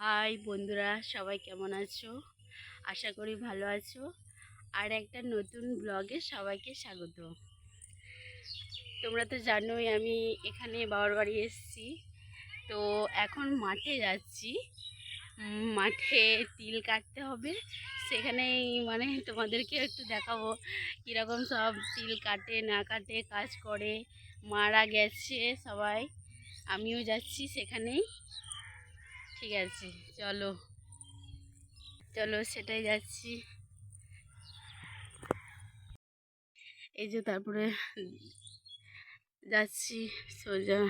High বন্ধুরা, সবাই কেমন আছো? আশা করি ভালো আছো। আর একটা নতুন ব্লগে সবাইকে স্বাগত। তোমরা তো জানোই আমি এখানে বাবার বাড়ি এসেছি। তো এখন মাঠে যাচ্ছি। মাঠে তিল কাটতে হবে। সেখানেই মানে তোমাদেরকে একটু দেখাবো কীরকম সব তিল কাটে, না কাটে, কাজ করে। মারা গেছে সবাই। আমিও যাচ্ছি সেখানেই। ঠিক আছে চলো। চলো সেটাই যাচ্ছি। এই যে তারপরে যাচ্ছি সোজা।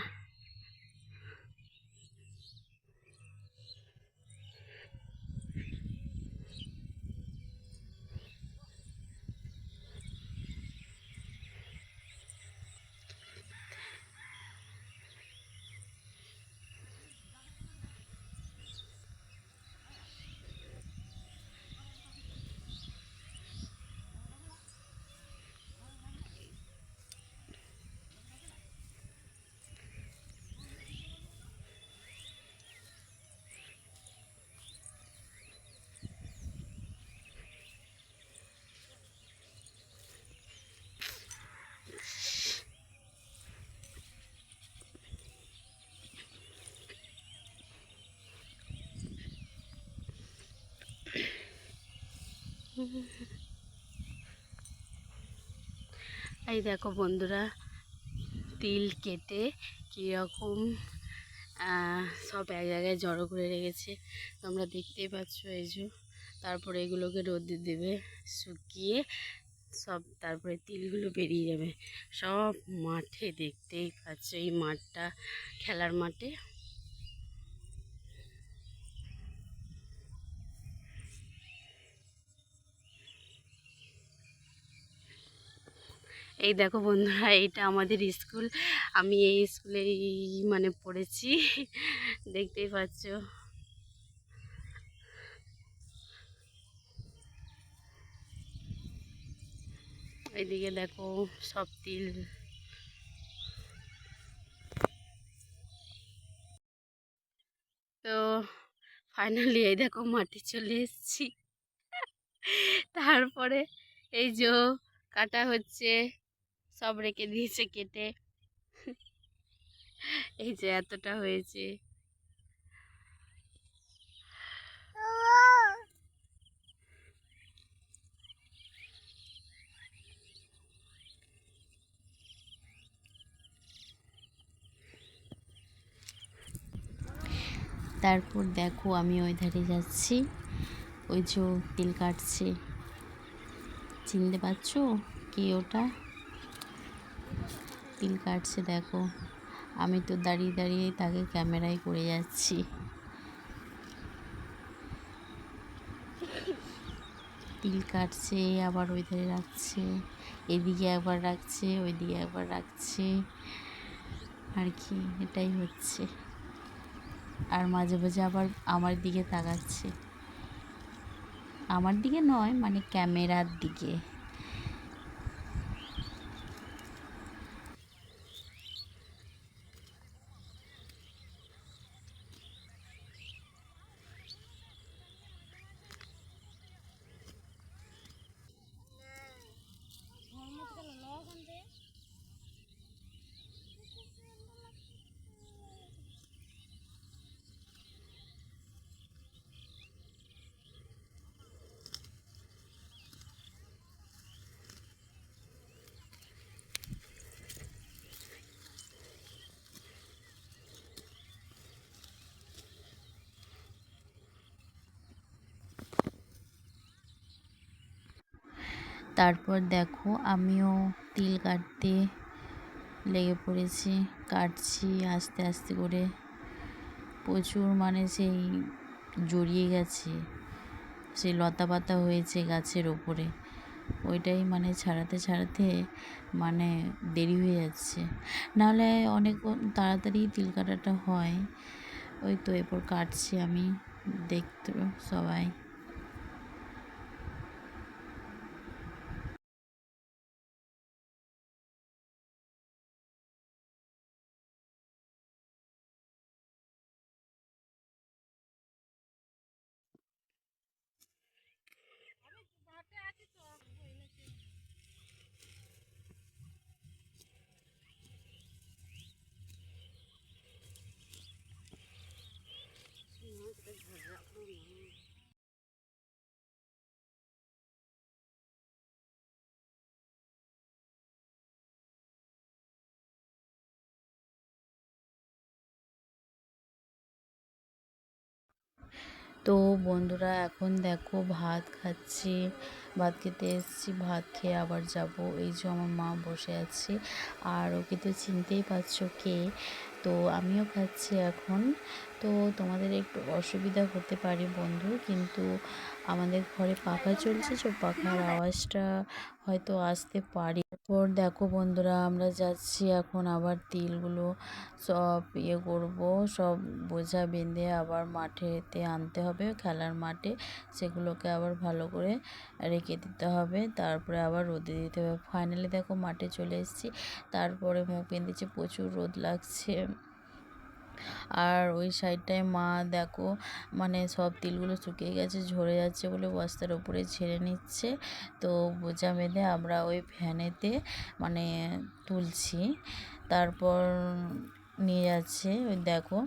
এই দেখো বন্ধুরা, তিল কেটে কীরকম সব এক জায়গায় জড়ো করে রেখেছে। তোমরা দেখতেই পাচ্ছ এই যে, তারপরে এগুলোকে রোদে দেবে, শুকিয়ে সব তারপরে তিলগুলো বেরিয়ে যাবে। সব মাঠে দেখতেই পাচ্ছ, এই মাঠটা, খেলার মাঠে। এই দেখো বন্ধুরা, এইটা আমাদের স্কুল। আমি এই স্কুলেই মানে পড়েছি, দেখতেই পাচ্ছ। এইদিকে দেখো সব তিল। তো ফাইনালি এই দেখো মাটি চলে এসেছি। তারপরে এই যে কাটা হচ্ছে সব রেখে দিয়েছে কেটে। এই যে এতটা হয়েছে। তারপর দেখো আমি ওই ধারে যাচ্ছি। ওই যে তিল কাটছে। চিনতে পারছ কি ওটা? তিল কাটছে, দেখো। আমি তো দাঁড়িয়ে দাঁড়িয়ে তাকে ক্যামেরায় করে যাচ্ছি। তিল কাটছে, আবার ওই ধারে রাখছে। এদিকে একবার রাখছে, ওইদিকে একবার রাখছে। আর কি, এটাই হচ্ছে। আর মাঝে মাঝে আবার আমার দিকে তাকাচ্ছে। আমার দিকে নয় মানে ক্যামেরার দিকে। তারপর দেখো আমিও তিল কাটতে লেগে পড়েছি, কাটছি আস্তে আস্তে করে। প্রচুর মানে সেই জড়িয়ে গেছে, সেই লতা পাতা হয়েছে গাছের ওপরে। ওইটাই মানে ছাড়াতে ছাড়াতে মানে দেরি হয়ে যাচ্ছে। নাহলে অনেক তাড়াতাড়ি তিল কাটাটা হয়। ওই তো এরপর কাটছি আমি, দেখতো সবাই। তো বন্ধুরা, এখন দেখো ভাত খাচ্ছি, ভাত খেতে এসেছি, ভাত খেয়ে আবার যাব। এই যে আমার মা বসে আছে, আর ওকে তো চিনতেই পারছ কে। তো আমিও খাচ্ছি এখন। তো তোমাদের একটু অসুবিধা হতে পারে বন্ধু, কিন্তু আমাদের ঘরে পাখা চলছে, তো পাখার আওয়াজটা হয়তো আসতে পারে। তারপর দেখো বন্ধুরা, আমরা যাচ্ছি এখন আবার তিলগুলো সব ইয়ে করব, সব বোঝা বেঁধে আবার মাঠেতে আনতে হবে, খেলার মাঠে সেগুলোকে আবার ভালো করে রেখে দিতে হবে, তারপরে আবার রোদে দিতে হবে। ফাইনালি দেখো মাঠে চলে এসেছি, তারপরে মুখ বেঁধেছে প্রচুর রোদ লাগছে। আর ওই সাইডটায় মা দেখো মানে সব তিলগুলো শুকিয়ে গেছে, ঝরে যাচ্ছে বলে বস্তার উপরে ছেড়ে নিচ্ছে। তো বোঝা বেঁধে আমরা ওই ফ্যানেতে মানে তুলছি। তারপর নিয়ে যাচ্ছে, ওই দেখো।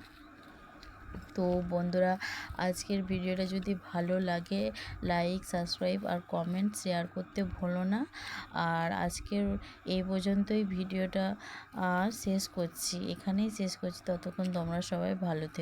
তো বন্ধুরা, আজকের ভিডিওটা যদি ভালো লাগে লাইক সাবস্ক্রাইব আর কমেন্ট শেয়ার করতে ভুলো না। আর আজকের এই পর্যন্তই ভিডিওটা শেষ করছি। এখানেই শেষ করছি। ততক্ষণ তোমরা সবাই ভালো থেকো।